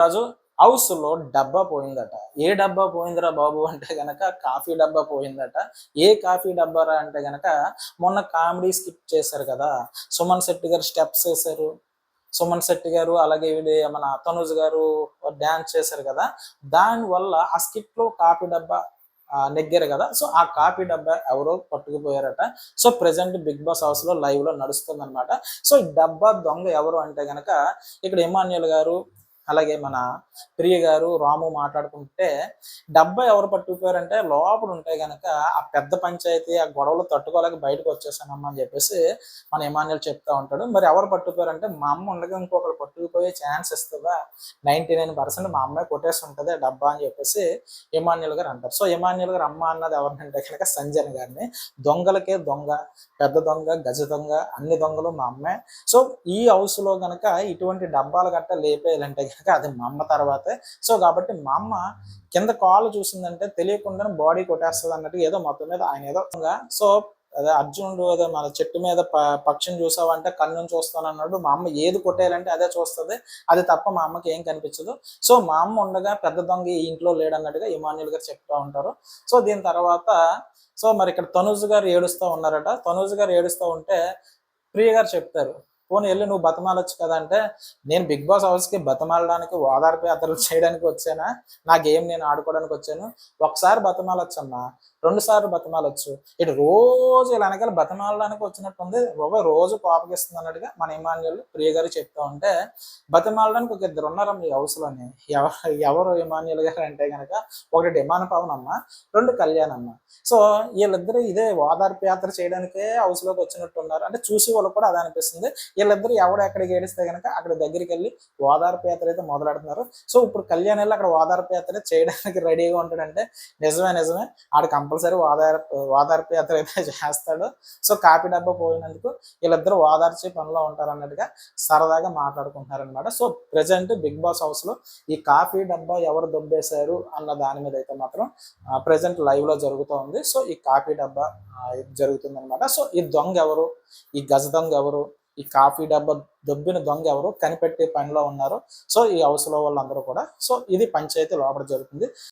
రాజు హౌస్లో డబ్బా పోయిందట. ఏ డబ్బా పోయిందిరా బాబు అంటే గనక కాఫీ డబ్బా పోయిందట. ఏ కాఫీ డబ్బారా అంటే గనక మొన్న కామెడీ స్కిప్ చేశారు కదా. సుమన్ శెట్టి గారు స్టెప్స్ వేశారు. సుమన్ శెట్టి గారు అలాగే మన తనుజ్ గారు డ్యాన్స్ చేశారు కదా. దాని వల్ల ఆ స్కిట్లో కాఫీ డబ్బా నెగ్గారు కదా. సో ఆ కాఫీ డబ్బా ఎవరో పట్టుకుపోయారట. సో ప్రెసెంట్ బిగ్ బాస్ హౌస్లో లైవ్లో నడుస్తుంది అనమాట సో ఈ డబ్బా దొంగ ఎవరు అంటే గనక ఇక్కడ ఇమాన్యుల్ గారు అలాగే మన ప్రియ గారు రాము మాట్లాడుకుంటే డబ్బా ఎవరు పట్టుకుపోయారంటే లోపల ఉంటే గనక ఆ పెద్ద పంచాయతీ ఆ గొడవలు తట్టుకోలేక బయటకు వచ్చేసానమ్మా అని చెప్పేసి మన ఇమాన్యుల్ చెప్తా ఉంటాడు. మరి ఎవరు పట్టుకుపోయారంటే మా అమ్మ ఉండగా ఇంకొకరు పట్టుకుపోయే ఛాన్స్ ఇస్తుందా? నైన్టీ నైన్ పర్సెంట్ మా అమ్మాయి కొట్టేసి ఉంటుంది ఆ డబ్బా అని చెప్పేసి ఇమాన్యుల్ గారు అంటారు. సో ఇమాన్యుల్ గారు అమ్మ అన్నది ఎవరినంటే కనుక సంజయ్ గారిని. దొంగలకే దొంగ పెద్ద దొంగ గజ దొంగ అన్ని దొంగలు మా అమ్మాయి సో ఈ హౌస్లో గనక ఇటువంటి డబ్బాలు గట్ట లేపేయాలంటే చక్కగా అది మా అమ్మ తర్వాతే. సో కాబట్టి మా అమ్మ కింద కాలు చూసిందంటే తెలియకుండానే బాడీ కొట్టేస్తుంది అన్నట్టు ఏదో మొత్తం మీద ఆయన ఏదో సో అదే అర్జునుడు అదే మన చెట్టు మీద ప- పక్షిని చూసావంటే కన్నుని చూస్తాను అన్నాడు. మా అమ్మ ఏది కొట్టేయాలంటే అదే చూస్తుంది. అది తప్ప మా అమ్మకి ఏం కనిపించదు. సో మా అమ్మ ఉండగా పెద్ద దొంగ ఈ ఇంట్లో లేడన్నట్టుగా ఇమాన్యుల్ గారు చెప్తా ఉంటారు. సో దీని తర్వాత సో మరి ఇక్కడ తనూజ్ గారు ఏడుస్తూ ఉన్నారట. తనూజ్ గారు ఏడుస్తూ ఉంటే ప్రియ గారు చెప్తారు. పోనీ వెళ్ళి నువ్వు బతమాలొచ్చు కదా అంటే నేను బిగ్ బాస్ హౌస్కి బతమాలడానికి ఓదార్పు యాత్రలు చేయడానికి వచ్చానా? నా గేమ్ నేను ఆడుకోవడానికి వచ్చాను? ఒకసారి బతమాలొచ్చమ్మా రెండు సార్లు బతమాలొచ్చు. ఇటు రోజు ఇలా వెనకాల బతమాలడానికి వచ్చినట్టు ఉంది బాబా రోజు కోపగిస్తుంది అన్నట్టుగా మన ఇమాన్యులు ప్రియ గారు చెప్తా ఉంటే బతమాలడానికి ఒక ఇద్దరు ఉన్నారు మీ హౌస్లోని. ఎవరు ఎవరు ఇమాన్యుల్ గారు అంటే కనుక ఒకటి డిమాన్ పవన్ అమ్మ రెండు కళ్యాణ్ అమ్మ సో వీళ్ళిద్దరూ ఇదే ఓదార్పు యాత్ర చేయడానికే హౌస్లోకి వచ్చినట్టు ఉన్నారు అంటే చూసి వాళ్ళు కూడా అదే అనిపిస్తుంది. వీళ్ళిద్దరు ఎవడు ఎక్కడికి ఏడిస్తే కనుక అక్కడ దగ్గరికి వెళ్ళి ఓదార్పు యాత్ర అయితే మొదలెడుతున్నారు. సో ఇప్పుడు కళ్యాణ్ వెళ్ళి అక్కడ ఓదార్పు యాత్ర చేయడానికి రెడీగా ఉంటాడంటే నిజమే నిజమే. ఆడ కంపల్సరీ ఓదార్పు ఓదార్పు యాత్ర అయితే చేస్తాడు. సో కాపీ డబ్బా పోయినందుకు వీళ్ళిద్దరు ఓదార్చే పనిలో ఉంటారు అన్నట్టుగా సరదాగా మాట్లాడుకుంటున్నారనమాట సో ప్రజెంట్ బిగ్ బాస్ హౌస్లో ఈ కాఫీ డబ్బా ఎవరు దొబ్బేశారు అన్న దాని మీద అయితే మాత్రం ప్రజెంట్ లైవ్లో జరుగుతూ ఉంది. సో ఈ కాఫీ డబ్బా జరుగుతుందనమాట సో ఈ దొంగ ఎవరు? ఈ గజ దొంగ ఎవరు? ఈ కాఫీ డబ్బా దొబ్బిన దొంగ ఎవరు కనిపెట్టే పనిలో ఉన్నారు సో ఈ హౌస్లో వాళ్ళందరూ కూడా. సో ఇది పంచాయతీ లోపల జరుగుతుంది.